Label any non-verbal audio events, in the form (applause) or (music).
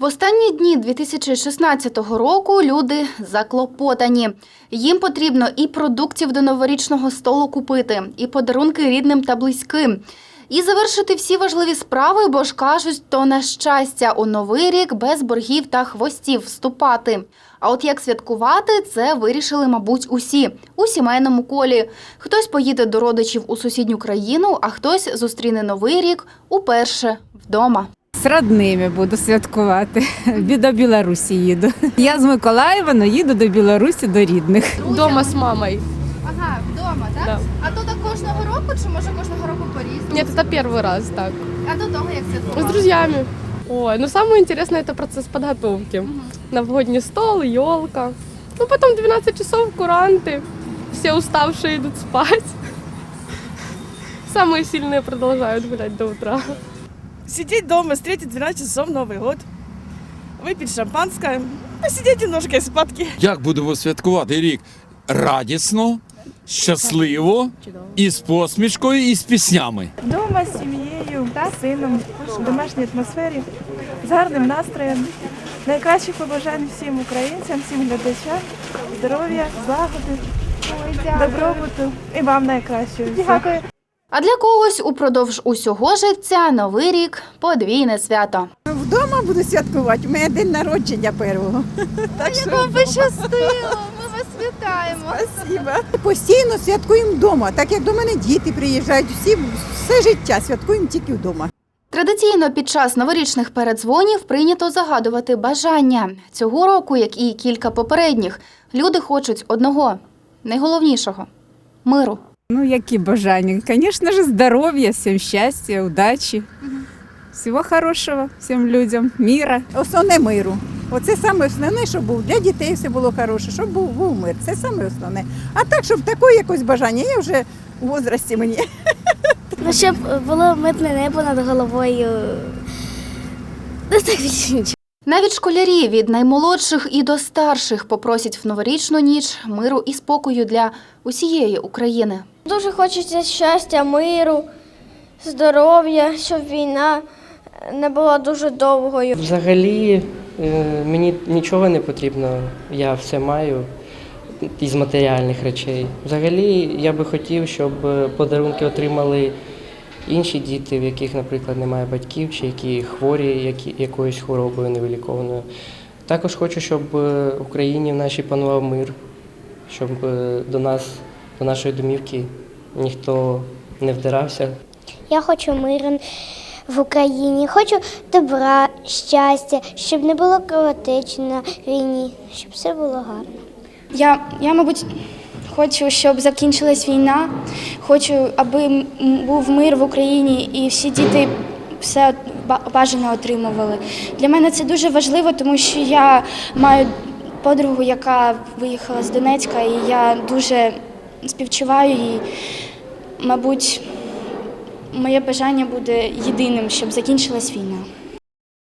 В останні дні 2016 року люди заклопотані. Їм потрібно і продуктів до новорічного столу купити, і подарунки рідним та близьким. І завершити всі важливі справи, бо ж кажуть, то на щастя у новий рік без боргів та хвостів вступати. А от як святкувати, це вирішили, мабуть, усі у сімейному колі. Хтось поїде до родичів у сусідню країну, а хтось зустріне новий рік уперше вдома. З родними буду святкувати. Бі- До Білорусі їду. Я з Миколаєва, але їду до Білорусі до рідних. Дома с мамой. Ага, вдома, так? Да. А то так кожного року, чи може кожного року по-різному? Нет, это первый раз так. А до того як С святкували? друзьями. Ой, ну самое интересное это процесс подготовки. Новогодний стол, елка. Ну потом 12 часов куранты. Все уставшие идут спать. Самые сильные продолжают гулять до утра. Сидеть дома, встретить 12 часов Новый год, выпить шампанское, посидеть немножко и спадки. Як будемо святкувати рік? Радісно, щасливо, і з посмішкою, і з піснями. Вдома з сім'єю, з сином, в домашній атмосфері, з гарним настроєм. Найкращих побажань всім українцям, всім глядачам, здоров'я, злагоди, добробуту і вам найкращого. Дякую. А для когось упродовж усього життя новий рік подвійне свято. Вдома буду святкувати. У мене день народження первого. Так що Вам пощастило, ми вас вітаємо. спасибо. Постійно святкуємо вдома, так як до мене діти приїжджають. Всі все життя святкуємо тільки вдома. Традиційно під час новорічних передзвонів прийнято загадувати бажання. Цього року, як і кілька попередніх, люди хочуть одного найголовнішого миру. Ну, які бажання? Звісно ж, здоров'я, всім щастя, удачі. Всього хорошого всім людям, міра. Основне миру. Оце саме основне, щоб був для дітей все було хороше, щоб був, був мир. Це саме основне. А так, щоб таке якось бажання, я вже у возрасті мені. (laughs) Ну, щоб було митне небо над головою. Ну, так більше нічого. Навіть школярі від наймолодших і до старших попросять в новорічну ніч миру і спокою для усієї України. Дуже хочеться щастя, миру, здоров'я, щоб війна не була дуже довгою. Взагалі е, мені нічого не потрібно, я все маю із матеріальних речей. Взагалі я би хотів, щоб е, подарунки отримали інші діти, в яких, наприклад, немає батьків, чи які хворі які, якоюсь хворобою невиліковною. Також хочу, щоб е, в Україні в нашій панував мир, щоб е, до нас, до нашої домівки ніхто не вдирався, Я хочу миру в Україні, хочу добра, щастя, щоб не було кровотечі на війні, щоб все було гарно. Я, я, мабуть, хочу, щоб закінчилась війна. Хочу, аби був мир в Україні і всі діти все ба- бажане отримували. Для мене це дуже важливо, тому що я маю подругу, яка виїхала з Донецька, і я дуже співчуваю їй. Мабуть, моє бажання буде єдиним, щоб закінчилась війна.